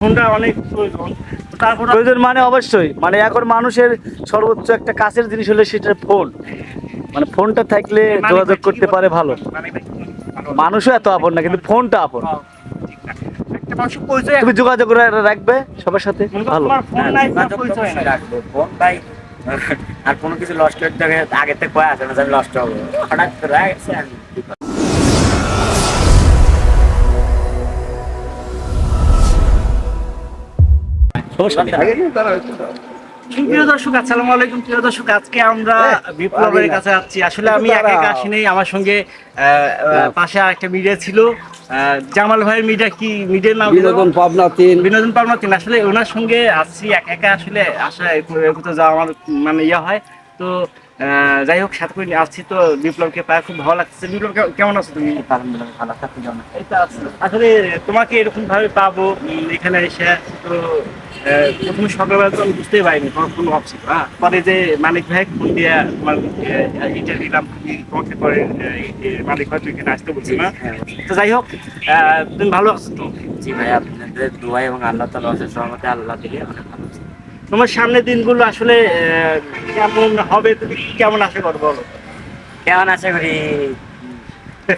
ফোনটা অনেক প্রয়োজন। তারপর প্রয়োজন মানে অবশ্যই। মানে এখন মানুষের সর্বোচ্চ একটা কাছের জিনিস হলে সেটা ফোন। মানে ফোনটা থাকলে মানে যোগাযোগ করতে পারে ভালো। মানে মানুষও এত আপন না কিন্তু ফোনটা আপন। হ্যাঁ, তুমি যোগাযোগ রাখবে সবার সাথে ভালো। ভাই আর কোনো কিছু লস্ট আগে থেকে কয়ে আসে না আমি লস্ট হব। হঠাৎ করে সমস্যা নেই। প্রিয় দর্শক আসসালামু আলাইকুম। প্রিয় দর্শক আজকে আমরা বিপ্লবের কাছে যাচ্ছি আসলে আমি একা একা আসিনি আমার সঙ্গে আহ, আহ, পাশে আরেকটা মিডিয়া ছিল। আহ, জামাল ভাইয়ের মিডিয়া কি মিডিয়ার নাম বিনোদন পাবনা তিন। বিনোদন পাবনা তিন। আসলে ওনার সঙ্গে আসছি একা একা আসলে আসা কোথাও যাওয়া আমার মানে ইয়ে হয়। তো যাই হোক সাথে করে আসছি তো বিপ্লবকে পায় খুব ভালো লাগছে বিপ্লব কেমন আছো তুমি? আলহামদুলিল্লাহ ভালো। আসলে তোমাকে এরকম ভাবে পাবো এখানে এসে তো প্রথমে সকালবেলা তো আমি বুঝতেই পারিনি তোমার ফোন ছিল হ্যাঁ পরে যে মালিক ভাই ফোন দিয়ে তোমার ইন্টারভিউ দিলাম তুমি তোমাকে পরে মালিক ভাই তুই এখানে আসতে বলছি না। হ্যাঁ, তো যাই হোক তুমি ভালো আছো তো? জি ভাই আপনাদের দোয়া এবং আল্লাহ তালা অশেষ সহমতে আল্লাহ দিলে অনেক ভালো আছে। তোমার সামনের দিনগুলো আসলে কেমন হবে? তুমি কেমন আশা করো বলো? কেমন আশা করি?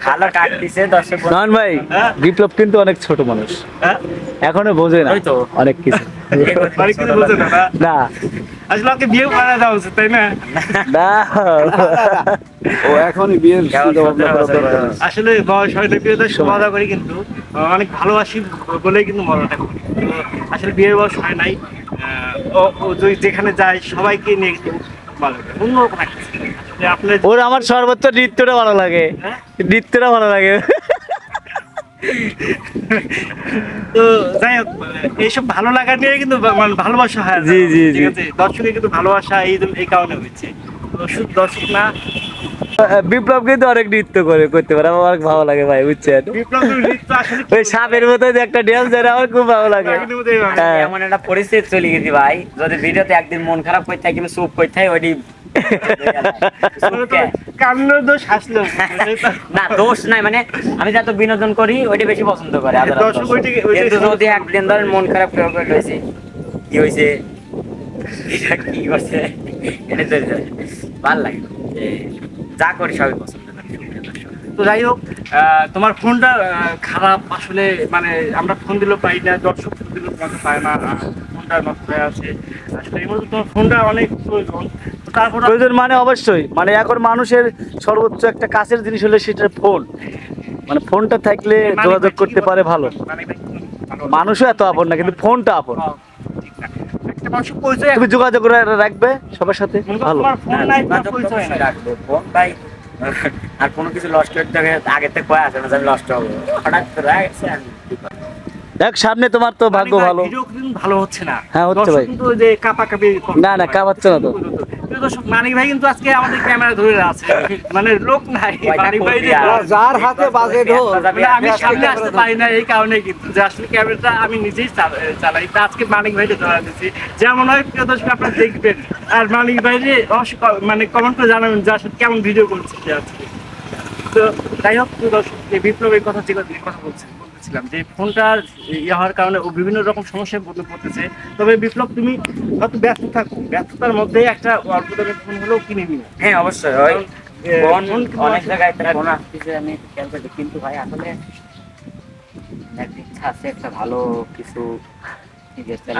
ভালো কাটতেছে দর্শক নয়ন ভাই হ্যাঁ? বিপ্লব কিন্তু অনেক ছোট মানুষ। হ্যাঁ? এখনও বোঝে না অনেক কিছু। বাড়ি কিছু বলছো না না? না। আসলে ওকে বিয়ে করা দেওয়া উচিত তাই না? না। ও এখনই নেই। আসলে বয়স হয় না বিয়ে তো মজা করি কিন্তু। অনেক ভালোবাসি বলেই কিন্তু মজাটা করি। আসলে বিয়ের বয়স হয় নাই। আহ, ও ও যদি যেখানে যায় সবাইকে নিয়ে কিন্তু ভালো লাগে অন্যরকম একটা আসলে আপনার ওর আমার সর্বোচ্চ নৃত্যটা ভালো লাগে। হ্যাঁ? নৃত্যটা ভালো লাগে। তো যাই হোক এইসব ভালো লাগা নিয়ে কিন্তু মানে ভালোবাসা হয় জি, জি, জি। দর্শকের কিন্তু ভালোবাসা এই এই কারণে শুধু দর্শক না বিপ্লব কিন্তু অনেক নৃত্য করে করতে পারে। আমার অনেক ভালো লাগে ভাই বুঝছেন? বিপ্লব নৃত্য আসলে ওই সাপের মতো যে একটা ড্যান্স যেটা আমার খুব ভালো লাগে। হ্যাঁ। এমন একটা পরিস্থিতি চলে গেছি ভাই যদি ভিডিওতে একদিন মন খারাপ করতে চুপ করতে ওইটি দোষ না দোষ নাই মানে আমি যত বিনোদন করি ওইটা বেশি পছন্দ করে। যদি একদিন ধরেন মন খারাপ করে রয়েছে কি হয়েছে কি করছে এটা ভালো লাগে। যে করি সবই পছন্দ করি তো যাই হোক তোমার ফোনটা খারাপ আসলে মানে আমরা ফোন দিলেও পাই না দর্শক ফোন দিলেও তোমাকে পায় না ফোনটা নষ্ট হয়ে আছে আসলে এই মুহূর্তে তোমার ফোনটা অনেক প্রয়োজন। তারপর প্রয়োজন মানে অবশ্যই মানে এখন মানুষের সর্বোচ্চ একটা কাছের জিনিস হলে সেটা ফোন। মানে ফোনটা থাকলে যোগাযোগ করতে পারে ভালো। মানে মানুষও এত আপন না কিন্তু ফোনটা আপন। হ্যাঁ, মানুষের পরিচয় তুমি যোগাযোগ রাখবে সবার সাথে ভালো তোমার ফোন নাই তোমার পরিচয় নাই অবশ্যই ফোন ভাই আর কোনো কিছু লস্ট করতে আগে থেকে কয়ে আসে না যে আমি লস্ট হব হঠাৎ করে গেছে? দেখ সামনে তোমার তো ভাগ্য মানে ভালো ভালো হচ্ছে না হ্যাঁ, হচ্ছে ভাই। কিন্তু যে। না, না, কাঁপাচ্ছে না তো। প্রিয় দর্শক মানিক ভাই কিন্তু আজকে আমাদের ক্যামেরা ধরে আছে। মানে লোক নাই। মানিক ভাই যে কবি যার হাতে বাজে মানে আমি সামনে আসতে পারি না এই কারণে কিন্তু যে আসলে ক্যামেরাটা আমি নিজেই চালাই। তা আজকে মানিক ভাইকে ধরা দিচ্ছি যেমন হয় প্রিয় দর্শক আপনারা দেখবেন। আর মানিক ভাই যে অবশ্যই ক- মানে কমেন্ট করে জানাবেন যে আসলে কেমন ভিডিও করছে আজকে। তো যাই হোক প্রিয় দর্শক এই বিপ্লবের কথা কথা বলছি। বলতেছিলাম যে ফোনটার ইয়ে হওয়ার কারণে ও বিভিন্ন রকম সমস্যায় মধ্যে পড়তেছে। তবে বিপ্লব তুমি হয়তো ব্যস্ত থাকো। ব্যস্ততার মধ্যে একটা অল্প দামের ফোন হলেও কিনে নিও। হ্যাঁ অবশ্যই। অনেক জায়গায় ফোন আসতেছে আমি খেয়াল করি কিন্তু ভাই আসলে ইচ্ছা আছে একটা ভালো কিছু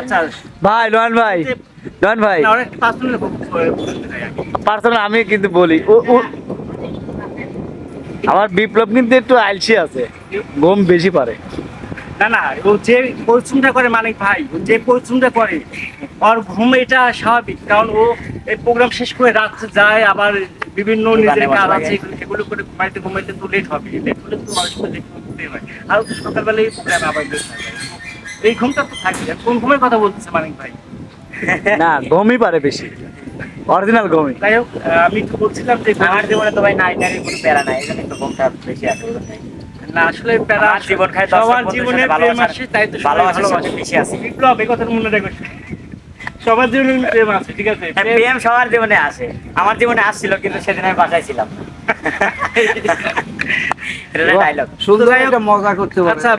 আচ্ছা। ভাই নয়ন ভাই নয়ন ভাই। অনেক পার্সোনাল আমি। কিন্তু বলি। আমার বিপ্লব কিন্তু একটু আলসি আছে। ঘুম বেশি পারে। না না ও যে পরিশ্রমটা করে ভাই যে পরিশ্রমটা করে ওর ঘুম এটা স্বাভাবিক কারণ ও এই প্রোগ্রাম শেষ করে রাত্রে যায় আবার বিভিন্ন নিজের কাজ আছে এগুলো- করে ঘুমাইতে ঘুমাইতে তো লেট হবে। লেট হলে তো অনেক সময় লেট করতে হয়। আর সকালবেলা এই প্রোগ্রামে আবার। এই ঘুমটা তো থাকবে কোন ঘুমের কথা বলতেছে মানিক ভাই? না ঘুমই পারে বেশি। অরিজিনাল ঘুমই যাই হোক আমি তো বলছিলাম যে আমার জীবনে তো ভাই নারী কোনো প্যারা নাই এই জন্য তো ঘুমটা বেশি আছে। না আসলে প্যারা জীবন খায় সবার জীবনে প্রেম আসে তাই তো ভালোবাসে বেশি আছে। বিপ্লব এই কথাটা মনে রাখো। সবার জীবনে প্রেম আছে ঠিক আছে? হ্যাঁ, প্রেম- সবার জীবনে আসে। আমার জীবনে আসছিল কিন্তু সেদিন আমি বাসায় ছিলাম। এটা ডায়লগ শুধু একটা মজা করতে পারে। আচ্ছা